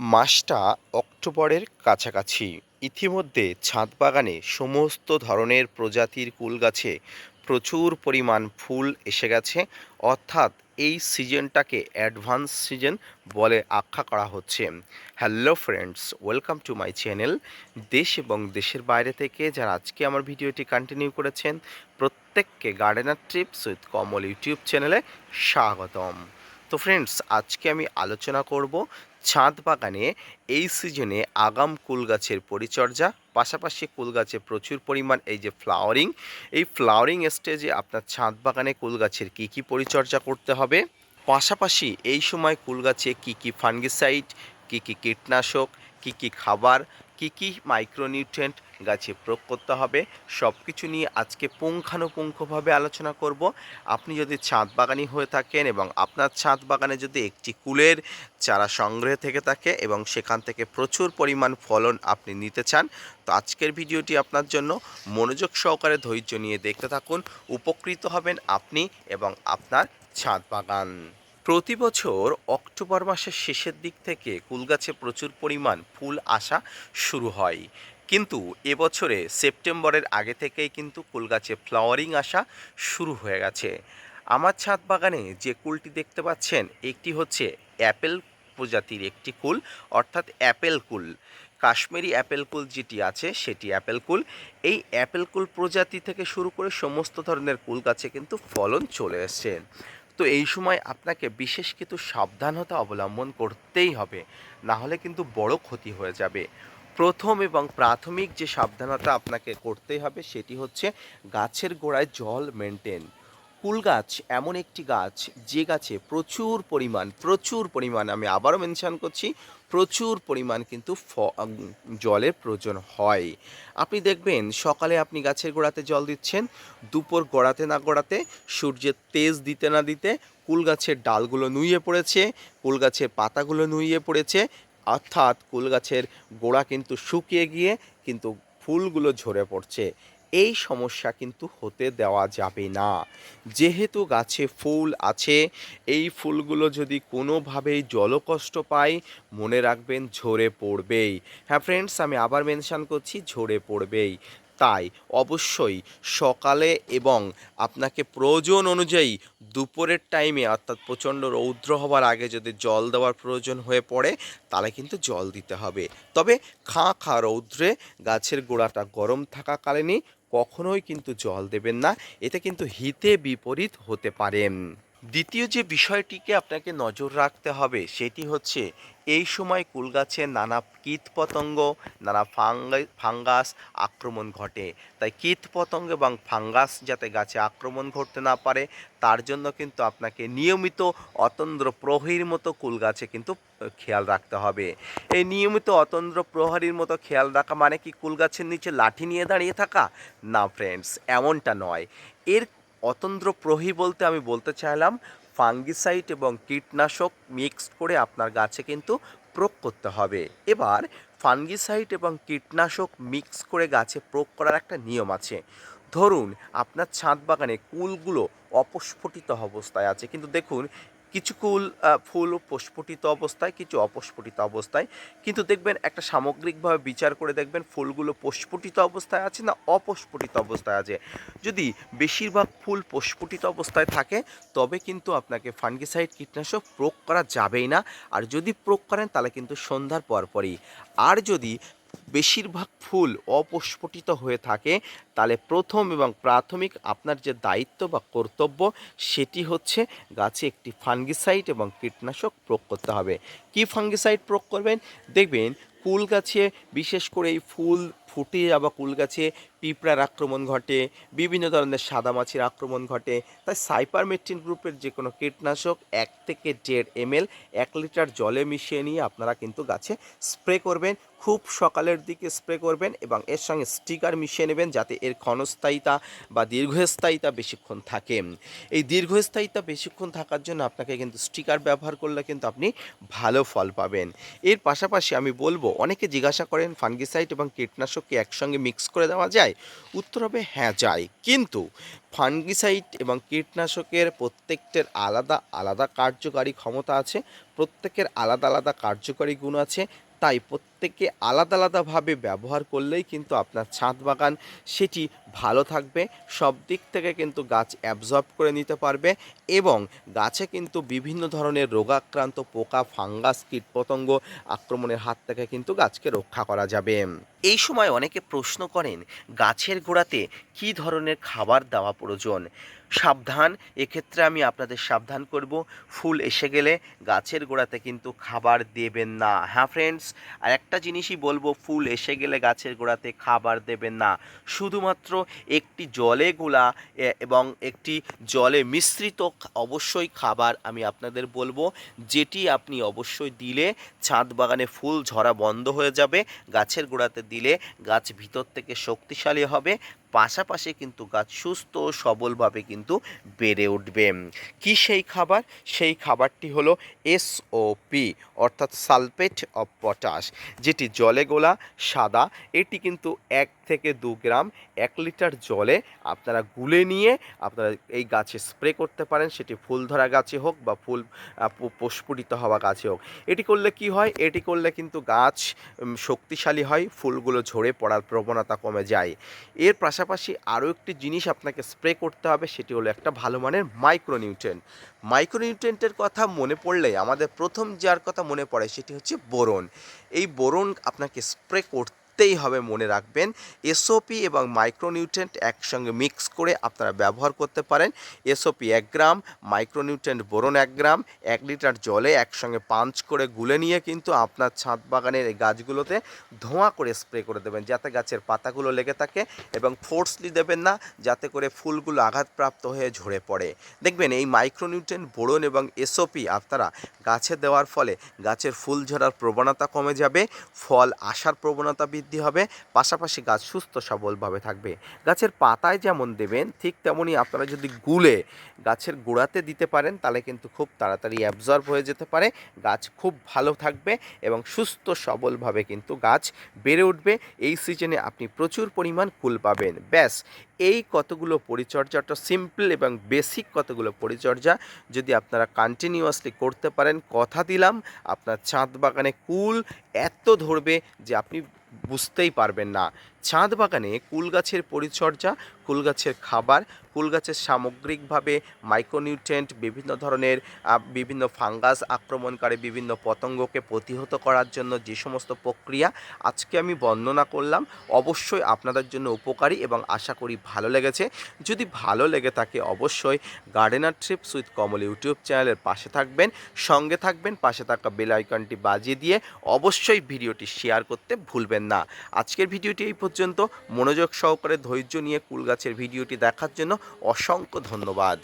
মাসটা অক্টোবরের কাছাকাছি। ইতিমধ্যে ছাদ বাগানে সমস্ত ধরনের প্রজাতির কুল গাছে প্রচুর পরিমাণ ফুল এসে গেছে। অর্থাৎ এই সিজনটাকে অ্যাডভান্স সিজন বলে আখ্যা করা হচ্ছে। Hello friends, welcome to my channel. দেশ এবং দেশের বাইরে থেকে যারা আজকে আমার ভিডিওটি কন্টিনিউ করেছেন, প্রত্যেককে gardener trips with Kamal YouTube চ্যানেলে স্বাগতম। তো ফ্রেন্ডস, আজকে আমি আলোচনা করব ছাদ বাগানে এই সিজনে আগাম কুল গাছের পরিচর্যা, পাশাপাশি কুল গাছে প্রচুর পরিমাণ এই যে ফ্লাওয়ারিং, এই ফ্লাওয়ারিং স্টেজে আপনার ছাদ বাগানে কুল গাছের কী কী পরিচর্যা করতে হবে? পাশাপাশি এই সময় কুল গাছে কী কী ফাঙ্গিসাইড, কী কী কীটনাশক, কী কী খাবার, কী কী মাইক্রোনিউট্রেন্ট গাছে প্রয়োগ করতে হবে। সব কিছু নিয়ে আজকে পুঙ্খানুপুঙ্খভাবে আলোচনা করব। আপনি যদি ছাদ বাগানি হয়ে থাকেন এবং আপনার ছাদ বাগানে যদি একটি কুলের চারা সংগ্রহে থেকে থাকে এবং সেখান থেকে প্রচুর পরিমাণ ফলন আপনি নিতে চান, তো আজকের ভিডিওটি আপনার জন্য মনোযোগ সহকারে ধৈর্য নিয়ে দেখতে থাকুন, উপকৃত হবেন আপনি এবং আপনার ছাদ বাগান। প্রতি বছর অক্টোবর মাসের শেষের দিক থেকে কুল গাছে প্রচুর পরিমাণ ফুল আসা শুরু হয়। কিন্তু এবছরে সেপ্টেম্বরের আগে থেকেই কিন্তু কুল গাছে ফ্লাওয়ারিং আসা শুরু হয়ে গেছে। আমার ছাদ বাগানে যে কুলটি দেখতে পাচ্ছেন, একটি হচ্ছে অ্যাপেল প্রজাতির একটি কুল, অর্থাৎ অ্যাপেল কুল। কাশ্মীরি অ্যাপেল কুল যেটি আছে, সেটি অ্যাপেল কুল। এই অ্যাপেল কুল প্রজাতি থেকে শুরু করে সমস্ত ধরনের কুল গাছে কিন্তু ফলন চলে এসছে। তো এই সময় আপনাকে বিশেষ কিছু সাবধানতা অবলম্বন করতেই হবে, না হলে কিন্তু বড় ক্ষতি হয়ে যাবে। প্রথম এবং প্রাথমিক যে সাবধানতা আপনাকে করতেই হবে সেটি হচ্ছে গাছের গোড়ায় জল মেনটেন কুল গাছ এমন একটি গাছ, যে গাছে প্রচুর পরিমাণ প্রচুর পরিমাণ আমি আবারও মেনশান করছি, প্রচুর পরিমাণ কিন্তু ফ জলের প্রয়োজন হয়। আপনি দেখবেন সকালে আপনি গাছের গোড়াতে জল দিচ্ছেন, দুপুর গড়াতে না গড়াতে, সূর্যের তেজ দিতে না দিতে কুল গাছের ডালগুলো নুইয়ে পড়েছে কুল গাছের পাতাগুলো নুইয়ে পড়েছে অর্থাৎ কুল গাছের গোড়া কিন্তু শুকিয়ে গিয়ে কিন্তু ফুলগুলো ঝরে পড়ছে। এই সমস্যা কিন্তু হতে দেওয়া যাবে না। যেহেতু গাছে ফুল আছে, এই ফুলগুলো যদি কোনোভাবেই জলকষ্ট পায়, মনে রাখবেন ঝরে পড়বেই। হ্যাঁ ফ্রেন্ডস আমি আবার মেনশান করছি, ঝরে পড়বেই। তাই অবশ্যই সকালে এবং আপনাকে প্রয়োজন অনুযায়ী দুপুরের টাইমে অর্থাৎ প্রচণ্ড রৌদ্র হওয়ার আগে যদি জল দেওয়ার প্রয়োজন হয়ে পড়ে, তাহলে কিন্তু জল দিতে হবে। তবে খাঁ খাঁ রৌদ্রে গাছের গোড়াটা গরম থাকাকালীনই কখনোই কিন্তু জল দেবেন না। এতে কিন্তু হিতে বিপরীত হতে পারেন দ্বিতীয় যে বিষয়টিকে আপনাকে নজর রাখতে হবে সেটি হচ্ছে এই সময় কুল গাছে নানা কীট পতঙ্গ নানা ফাঙ্গাই ফাঙ্গাস আক্রমণ ঘটে। তাই কীট পতঙ্গ এবং ফাঙ্গাস যাতে গাছে আক্রমণ ঘটতে না পারে, তার জন্য কিন্তু আপনাকে নিয়মিত অতন্দ্র প্রহরীর মতো কুল গাছে কিন্তু খেয়াল রাখতে হবে। এই নিয়মিত অতন্দ্র প্রহরীর মতো খেয়াল রাখা মানে কি কুল গাছের নিচে লাঠি নিয়ে দাঁড়িয়ে থাকা? না ফ্রেন্ডস এমনটা নয়। এর অতন্দ্র প্রহী বলতে আমি বলতে চাইলাম ফাঙ্গিসাইড এবং কীটনাশক মিক্স করে আপনার গাছে কিন্তু প্রয়োগ করতে হবে। এবার ফাঙ্গিসাইড এবং কীটনাশক মিক্স করে গাছে প্রয়োগ করার একটা নিয়ম আছে। ধরুন, আপনার ছাদ বাগানে কুলগুলো অপস্ফুটিত অবস্থায় আছে, কিন্তু দেখুন কিছু কুল ফুল প্রস্ফুটিত অবস্থায়, কিছু অপস্ফুটিত অবস্থায়। কিন্তু দেখবেন একটা সামগ্রিকভাবে বিচার করে দেখবেন ফুলগুলো প্রস্ফুটিত অবস্থায় আছে না অপস্ফুটিত অবস্থায় আছে। যদি বেশিরভাগ ফুল প্রস্ফুটিত অবস্থায় থাকে, তবে কিন্তু আপনাকে ফাঙ্গিসাইড কীটনাশক প্রয়োগ করা যাবেই না। আর যদি প্রয়োগ করেন, তাহলে কিন্তু সন্ধ্যার পরপরই। আর যদি বেশিরভাগ ফুল অপস্ফুটিত হয়ে থাকে। তাহলে প্রথম এবং প্রাথমিক আপনার যে দায়িত্ব বা কর্তব্য, সেটি হচ্ছে গাছে একটি ফাঙ্গিসাইড এবং কীটনাশক প্রয়োগ করতে হবে। কি ফাঙ্গিসাইড প্রয়োগ করবেন? দেখবেন ফুল গাছে বিশেষ করে এই ফুল ফুটে যাওয়া কুল গাছে পিঁপড়ার আক্রমণ ঘটে, বিভিন্ন ধরনের সাদা মাছির আক্রমণ ঘটে। তাই সাইপারমেট্রিন গ্রুপের যে কোনো কীটনাশক এক থেকে দেড় এমএল, এক লিটার জলে মিশিয়ে নিয়ে আপনারা কিন্তু গাছে স্প্রে করবেন। খুব সকালের দিকে স্প্রে করবেন এবং এর সঙ্গে স্টিকার মিশিয়ে নেবেন যাতে এর ক্ষণস্থায়িতা বা দীর্ঘস্থায়িতা বেশিক্ষণ থাকে। এই দীর্ঘস্থায়িতা বেশিক্ষণ থাকার জন্য আপনাকে কিন্তু স্টিকার ব্যবহার করলে কিন্তু আপনি ভালো ফল পাবেন। এর পাশাপাশি আমি বলব, অনেকে জিজ্ঞাসা করেন ফাঙ্গিসাইড এবং কীটনাশক কি একসঙ্গে মিক্স করে দেওয়া যায়, উত্তর হবে হ্যাঁ যায়। কিন্তু ফাঙ্গিসাইড এবং কীটনাশকের প্রত্যেকটার আলাদা আলাদা কার্যকারী ক্ষমতা আছে, প্রত্যেকের আলাদা আলাদা কার্যকারী গুণ আছে, তাই প্রত্যেকে আলাদা আলাদাভাবে ব্যবহার করলেই কিন্তু আপনার ছাদ বাগান সেটি ভালো থাকবে। সব দিক থেকে কিন্তু গাছ অ্যাবজর্ব করে নিতে পারবে এবং গাছে কিন্তু বিভিন্ন ধরনের রোগাক্রান্ত, পোকা, ফাঙ্গাস, কীটপতঙ্গ আক্রমণের হাত থেকে কিন্তু গাছকে রক্ষা করা যাবে। এই সময় অনেকে প্রশ্ন করেন, গাছের গোড়াতে কী ধরনের খাবার দেওয়া প্রয়োজন? সাবধান, এক্ষেত্রে আমি আপনাদের সাবধান করব। ফুল এসে গেলে গাছের গোড়াতে কিন্তু খাবার দেবেন না। হ্যাঁ ফ্রেন্ডস আর একটা জিনিসই বলব, ফুল এসে গেলে গাছের গোড়াতে খাবার দেবেন না। শুধুমাত্র একটি জলে গোলা এবং একটি জলে মিশ্রিত অবশ্যই খাবার আমি আপনাদের বলব। যেটি আপনি অবশ্যই দিলে ছাদ বাগানে ফুল ঝরা বন্ধ হয়ে যাবে, গাছের গোড়াতে দিলে গাছ ভিতর থেকে শক্তিশালী হবে। পাশাপাশি কিন্তু গাছ সুস্থ ও সবলভাবে কিন্তু বেড়ে উঠবে। কি সেই খাবার? সেই খাবারটি হলো এসওপি অর্থাৎ সালফেট অফ পটাশ, যেটি জলে গোলা, সাদা, এটি কিন্তু এক থেকে দু গ্রাম এক লিটার জলে আপনারা গুলে নিয়ে আপনারা এই গাছে স্প্রে করতে পারেন। সেটি ফুল ধরা গাছে হোক বা ফুল আহ, পু- প্রস্ফুটিত হওয়া গাছে হোক। এটি করলে কি হয়? এটি করলে কিন্তু গাছ শক্তিশালী হয় ফুলগুলো ঝরে পড়ার প্রবণতা কমে যায়। এর পাশাপাশি আরও একটি জিনিস আপনাকে স্প্রে করতে হবে সেটি হলো একটা ভালো মানের মাইক্রোনিউট্রেন্ট মাইক্রোনিউট্রেন্টের কথা মনে পড়লে আমাদের প্রথম যার কথা মনে পড়ে সেটি হচ্ছে বোরন। এই বোরন আপনাকে স্প্রে করতেই হবে, মনে রাখবেন। এসওপি এবং মাইক্রোনিউট্রেন্ট একসঙ্গে মিক্স করে আপনারা ব্যবহার করতে পারেন। এসওপি এক গ্রাম মাইক্রোনিউট্রেন্ট বোরন এক গ্রাম, এক লিটার জলে একসঙ্গে পাঞ্চ করে গুলে নিয়ে কিন্তু আপনার ছাদ বাগানের এই গাছগুলোতে ধোঁয়া করে স্প্রে করে দেবেন, যাতে গাছের পাতাগুলো লেগে থাকে এবং ফোর্সলি দেবেন না, যাতে করে ফুলগুলো আঘাতপ্রাপ্ত হয়ে ঝরে পড়ে। দেখবেন এই মাইক্রোনিউট্রেন্ট বোরন এবং এসওপি আপনারা গাছে দেওয়ার ফলে গাছের ফুল ঝরার প্রবণতা কমে যাবে, ফল আসার প্রবণতা বৃদ্ধি হবে, পাশাপাশি গাছ সুস্থ, সবলভাবে থাকবে। গাছের পাতায় যেমন দেবেন, ঠিক তেমনই আপনারা যদি গুলে গাছের গোড়াতে দিতে পারেন, তাহলে কিন্তু খুব তাড়াতাড়ি অ্যাবজর্ব হয়ে যেতে পারে। গাছ খুব ভালো থাকবে এবং সুস্থ, সবলভাবে কিন্তু গাছ বেড়ে উঠবে। এই সিজনে আপনি প্রচুর পরিমাণ ফুল পাবেন। ব্যাস, এই কতগুলো পরিচর্যাটা সিম্পল এবং বেসিক কতগুলো পরিচর্যা যদি আপনারা কন্টিনিউয়াসলি করতে পারেন, কথা দিলাম, আপনার ছাদ বাগানে কুল এত ধরবে যে আপনি বুঝতেই পারবেন না। ছাদ বাগানে কুল গাছের পরিচর্যা কুল গাছের খাবার কুল গাছের সামগ্রিকভাবে মাইক্রোনিউট্রেন্ট বিভিন্ন ধরনের বিভিন্ন ফাঙ্গাস আক্রমণকারী বিভিন্ন পতঙ্গকে প্রতিহত করার জন্য যে সমস্ত প্রক্রিয়া আজকে আমি বর্ণনা করলাম, অবশ্যই আপনাদের জন্য উপকারী এবং আশা করি ভালো লেগেছে। যদি ভালো লেগে থাকে অবশ্যই gardener trips with Kamal YouTube চ্যানেলের পাশে থাকবেন, সঙ্গে থাকবেন, পাশে থাকা বেল আইকনটি বাজিয়ে দিয়ে অবশ্যই ভিডিওটি শেয়ার করতে ভুলবেন না। আজকের ভিডিওটি এই পর্যন্ত, মনোযোগ সহকারে ধৈর্য নিয়ে কুল গাছের ভিডিওটি দেখার জন্য অসংখ্য ধন্যবাদ।